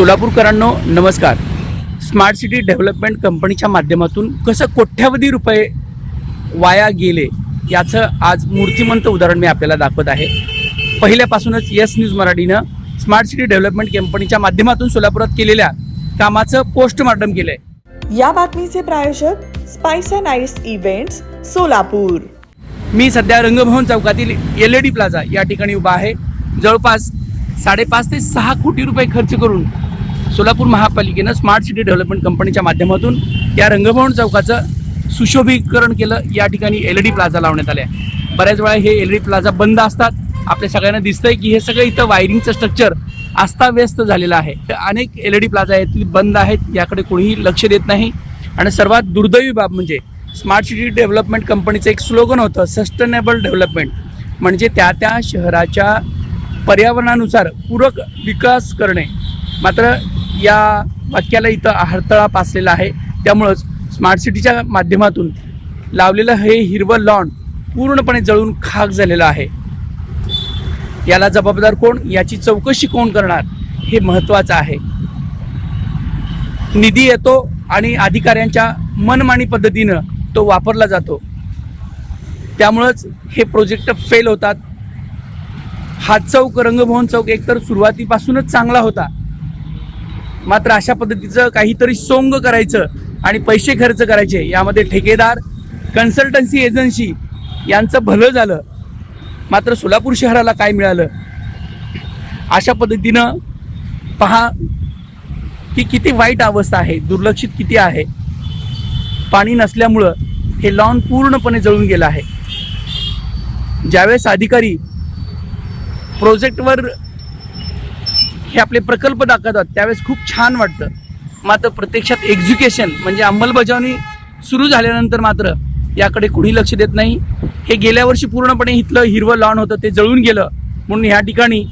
सोलापूरकरांनो नमस्कार. Smart city development कंपनीच्या माध्यमातून कसं कोट्यावधी रुपये वाया गेले याचं आज मूर्तिमंत उदाहरण मी आपल्याला दाखवत आहे. पहिल्यापासूनच यस न्यूज मराठीनं स्मार्ट सिटी डेव्हलपमेंट कंपनीच्या माध्यमातून सोलापुरात केलेल्या कामाचं पोस्टमार्टम केलं आहे या बातमीचे प्रायोजक spice and ice events Solapur. मी सध्या रंगभवन चौकातील एल ई डी प्लाझा या ठिकाणी उभा आहे. जवळपास साडेपाच ते सहा कोटी रुपये खर्च करून सोलापूर महापालिकेनं स्मार्ट सिटी डेव्हलपमेंट कंपनीच्या माध्यमातून या रंगभवन चौकाचं सुशोभीकरण केलं. या ठिकाणी एल ई डी प्लाझा लावण्यात आले आहे. बऱ्याच वेळा हे एल ई डी प्लाझा बंद असतात. आपल्या सगळ्यांना दिसतंय की हे सगळं इथं वायरिंगचं स्ट्रक्चर अस्ताव्यस्त झालेलं आहे. तर अनेक एल ई डी प्लाझा आहेत ती बंद आहेत याकडे कोणीही लक्ष देत नाही. आणि सर्वात दुर्दैवी बाब म्हणजे स्मार्ट सिटी डेव्हलपमेंट कंपनीचं एक स्लोगन होतं सस्टेनेबल डेव्हलपमेंट. म्हणजे त्या त्या शहराच्या पर्यावरणानुसार पूरक विकास करणे. मात्र या वाक्याला इथं हरतळा पासलेला आहे. त्यामुळंच स्मार्ट सिटीच्या माध्यमातून लावलेलं हे हिरवं लॉन पूर्णपणे जळून खाक झालेलं आहे. याला जबाबदार कोण? याची चौकशी कोण करणार? हे महत्त्वाचं आहे. निधी येतो आणि अधिकाऱ्यांच्या मनमानी पद्धतीनं तो वापरला जातो. त्यामुळंच हे प्रोजेक्ट फेल होतात. हा चौक रंगभवन चौक एकतर सुरुवातीपासूनच चांगला होता. मात्र अशा पद्धतीचं काहीतरी सोंग करायचं आणि पैसे खर्च करायचे यामध्ये ठेकेदार कन्सल्टन्सी एजन्सी यांचं भलं झालं. मात्र सोलापूर शहराला काय मिळालं? अशा पद्धतीनं पहा की किती वाईट अवस्था आहे दुर्लक्षित किती आहे. पाणी नसल्यामुळं हे लॉन पूर्णपणे जळून गेलं आहे. ज्यावेळेस अधिकारी प्रोजेक्टवर हे आपले प्रकल्प दाखवतात त्यावेळेस खूप छान वाटतं. मात्र प्रत्यक्षात एक्झिक्युशन म्हणजे अंमलबजावणी सुरू झाल्यानंतर मात्र याकडे कुणी लक्ष देत नाही. हे गेल्या वर्षी पूर्णपणे इथलं हिरवं लॉन होतं ते जळून गेलं. म्हणून ह्या ठिकाणी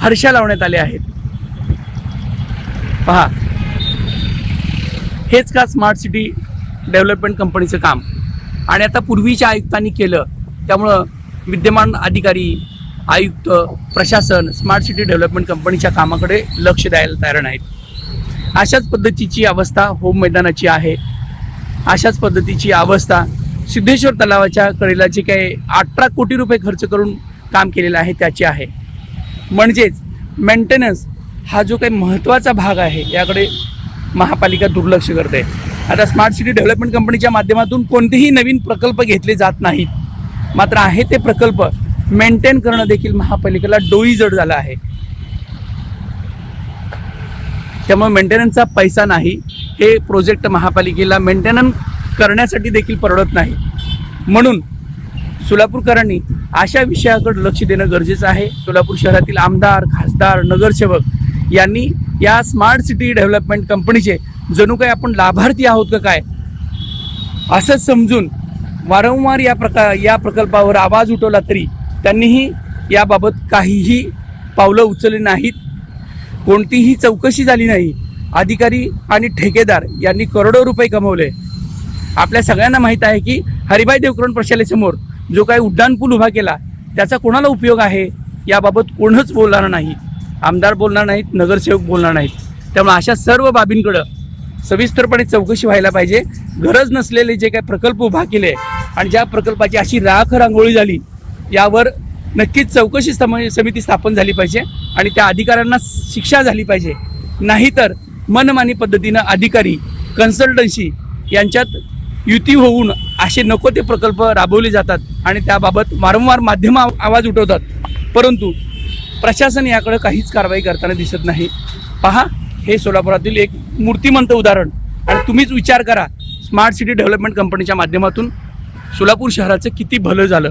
हर्षा लावण्यात आले आहेत. पहा. हेच का स्मार्ट सिटी डेव्हलपमेंट कंपनीचं काम? आणि आता पूर्वीच्या आयुक्तांनी केलं त्यामुळं विद्यमान अधिकारी आयुक्त प्रशासन स्मार्ट सिटी डेव्हलपमेंट कंपनीच्या कामाकडे लक्ष द्यायला तयार नाहीत. अशाच पद्धतीची अवस्था होम मैदानाची आहे. अशाच पद्धतीची अवस्था सिद्धेश्वर तलावाच्या कडेला जे काही अठरा कोटी रुपये खर्च करून काम केलेलं आहे त्याची आहे. म्हणजेच मेंटेनन्स हा जो काही महत्त्वाचा भाग आहे याकडे महापालिका दुर्लक्ष करते. आता स्मार्ट सिटी डेव्हलपमेंट कंपनीच्या माध्यमातून कोणतेही नवीन प्रकल्प घेतले जात नाहीत. मात्र आहे ते प्रकल्प मेंटेन करणं देखील महापालिकेला डोईजड जड आहे. त्यामुळे मेंटेनन्सचा पैसा नाही. हे प्रोजेक्ट महापालिकेला मेंटेनन्स करण्यासाठी देखील परवडत नाही. म्हणून सोलापूरकरांनी अशा विषयाकडे लक्ष देणं गरजेचं आहे. सोलापूर शहरातील आमदार खासदार नगरसेवक यांनी या स्मार्ट सिटी डेव्हलपमेंट कंपनीचे जणू काही आपण लाभार्थी आहोत का काय? असं समजून वारंवार या प्रकार या प्रकल्पावर आवाज उठवला तरी त्यांनीही याबाबत काहीही पावलं उचलली नाहीत. कोणतीही चौकशी झाली नाही. अधिकारी आणि ठेकेदार यांनी करोडो रुपये कमवले. आपल्या सगळ्यांना माहीत आहे की हरिभाई देवकरण प्रशालेसमोर जो काही उड्डाणपूल उभा केला त्याचा कोणाला उपयोग आहे? याबाबत कोणच बोलणार नाही. आमदार बोलणार नाहीत नगरसेवक बोलणार नाहीत. त्यामुळे अशा सर्व बाबींकडं सविस्तरपणे चौकशी व्हायला पाहिजे. गरज नसलेले जे काही प्रकल्प उभा केले आणि ज्या प्रकल्पाची अशी राख रांगोळी झाली यावर नक्कीच चौकशी सम समिती स्थापन झाली पाहिजे आणि त्या अधिकाऱ्यांना शिक्षा झाली पाहिजे. नाहीतर मनमानी पद्धतीनं अधिकारी कन्सल्टन्सी यांच्यात युती होऊन असे नको ते प्रकल्प राबवले जातात आणि त्याबाबत वारंवार माध्यम आवाज उठवतात. परंतु प्रशासन याकडे काहीच कारवाई करताना दिसत नाही. पहा हे सोलापुरातील एक मूर्तिमंत उदाहरण. आणि तुम्हीच विचार करा स्मार्ट सिटी डेव्हलपमेंट कंपनीच्या माध्यमातून सोलापूर शहराचं किती भलं झालं.